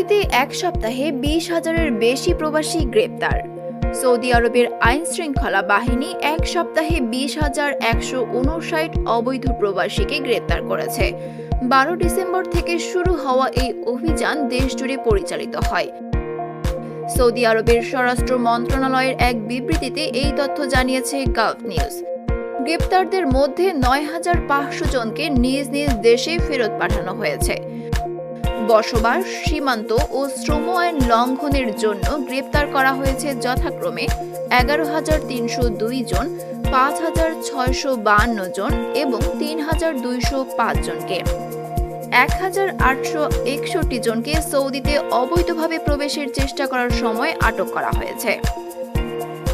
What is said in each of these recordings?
সৌদিতে এক সপ্তাহে বিশ হাজারের বেশি প্রবাসী গ্রেপ্তার। সৌদি আরবের আইন শৃঙ্খলা বাহিনী এক সপ্তাহে বিশ হাজার একশো অবৈধ প্রবাসীকে গ্রেপ্তার করেছে। বারো ডিসেম্বর থেকে শুরু হওয়া এই অভিযান দেশজুড়ে পরিচালিত হয়। সৌদি আরবের স্বরাষ্ট্র মন্ত্রণালয়ের এক বিবৃতিতে এই তথ্য জানিয়েছে গালফ নিউজ। গ্রেপ্তারদের মধ্যে নয় হাজার পাঁচশো জনকে নিজ নিজ দেশে ফেরত পাঠানো হয়েছে। বসবাস, সীমান্ত ও শ্রম আইন লঙ্ঘনের জন্য গ্রেপ্তার করা হয়েছে যথাক্রমে এগারো হাজার তিনশো দুই জন, পাঁচ হাজার ছয়শো বাহান্ন জন এবং তিন হাজার দুইশো পাঁচ জনকে। এক হাজার আটশো একষট্টি জনকে সৌদিতে অবৈধভাবে প্রবেশের চেষ্টা করার সময় আটক করা হয়েছে।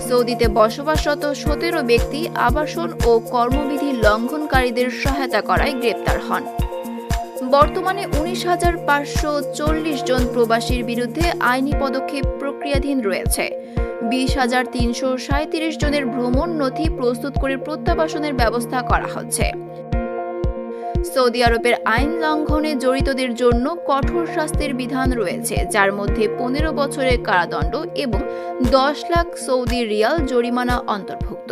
সৌদিতে বসবাসরত সতেরো ব্যক্তি আবাসন ও কর্মবিধি লঙ্ঘনকারীদের সহায়তা করায় গ্রেপ্তার হন। বর্তমানে উনিশ হাজার পাঁচশো চল্লিশ জন প্রবাসীর বিরুদ্ধে আইনি পদক্ষেপ প্রক্রিয়াধীন রয়েছে। বিশ হাজার তিনশো সাঁত্রিশ জনের ভ্রমণ নথি প্রস্তুত করে প্রত্যাবাসনের ব্যবস্থা করা হচ্ছে। সৌদি আরবের আইন লঙ্ঘনে জড়িতদের জন্য কঠোর শাস্তির বিধান রয়েছে, যার মধ্যে পনেরো বছরের কারাদণ্ড এবং দশ লাখ সৌদি রিয়াল জরিমানা অন্তর্ভুক্ত।